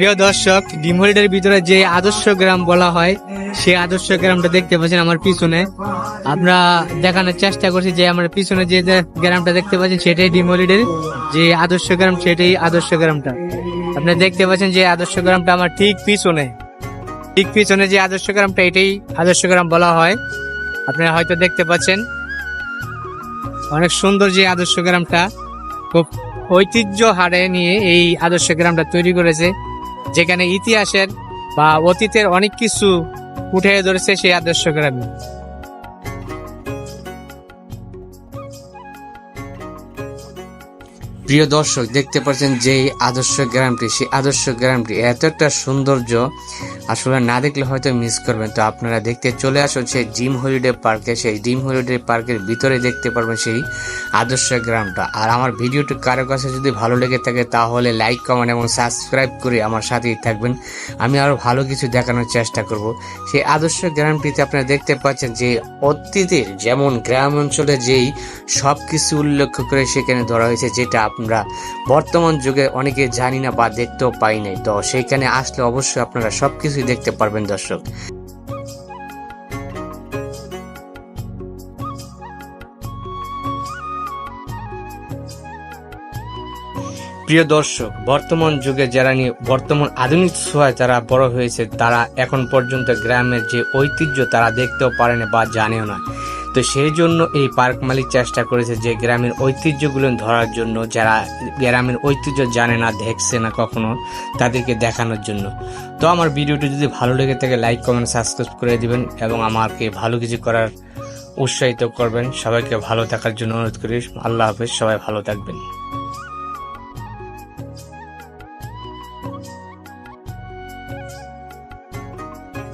প্রিয় দর্শক ডিমহলিডের ভিতরে যে আদর্শ গ্রাম বলা হয়, সেই আদর্শ গ্রামটা দেখতে পাচ্ছেন আমার পিছনে। আমরা দেখানোর চেষ্টা করছি যে আমার পিছনে যে গ্রামটা দেখতে পাচ্ছেন, সেটাই ডিমহলিডের যে আদর্শ গ্রাম, সেটাই আদর্শ গ্রামটা। আপনি দেখতে পাচ্ছেন যে আদর্শ গ্রামটা আমার ঠিক পিছনে। ঠিক পিছনে যে আদর্শ গ্রামটা, এটাই আদর্শ গ্রাম বলা হয়। আপনারা হয়তো দেখতে পাচ্ছেন, অনেক সুন্দর যে আদর্শ গ্রামটা, খুব ঐতিহ্য হারে নিয়ে এই আদর্শ গ্রামটা তৈরি করেছে। যেখানে ইতিহাসের বা অতীতের অনেক কিছু উঠে ধরেছে সেই আদর্শ গ্রামে। প্রিয় দর্শক, দেখতে পাচ্ছেন যে আদর্শ গ্রামটি, সেই আদর্শ গ্রামটি এত একটা সৌন্দর্য আসলে না দেখলে হয়তো মিস করবেন। তো আপনারা দেখতে চলে আসুন সেই ড্রিম হলিডে পার্কে, সেই ড্রিম হলিডে পার্কের ভিতরে দেখতে পারবেন সেই আদর্শ গ্রামটা। আর আমার ভিডিওটি কারও কাছে যদি ভালো লেগে থাকে, তাহলে লাইক কমেন্ট এবং সাবস্ক্রাইব করে আমার সাথেই থাকবেন। আমি আরও ভালো কিছু দেখানোর চেষ্টা করব। সেই আদর্শ গ্রামটিতে আপনারা দেখতে পাচ্ছেন যে অতীতের যেমন গ্রাম অঞ্চলে যেই সব কিছু উল্লেখ করে সেখানে ধরা হয়েছে, যেটা আমরা বর্তমান যুগে অনেকে জানি না বা দেখতেও পাই নাই। তো সেইখানে আসলে অবশ্যই আপনারা সবকিছুই দেখতে পারবেন দর্শক। প্রিয় দর্শক, বর্তমান যুগে যারা নিয়ে বর্তমান আধুনিক ছোঁয়ায় যারা বড় হয়েছে, তারা এখন পর্যন্ত গ্রামের যে ঐতিহ্য তারা দেখতেও পারে না বা জানেও না। তো সেই জন্য এই পার্ক মালিক চেষ্টা করেছে যে গ্রামের ঐতিহ্যগুলো ধরার জন্য, যারা গ্রামের ঐতিহ্য জানে না, দেখছে না কখনো, তাদেরকে দেখানোর জন্য। তো আমার ভিডিওটি যদি ভালো লেগে থাকে, লাইক, কমেন্ট, সাবস্ক্রাইব করে দিবেন এবং আমাকে ভালো কিছু করার উৎসাহিত করবেন। সবাইকে ভালো থাকার জন্য অনুরোধ করি। আল্লাহ হাফেজ, সবাই ভালো থাকবেন।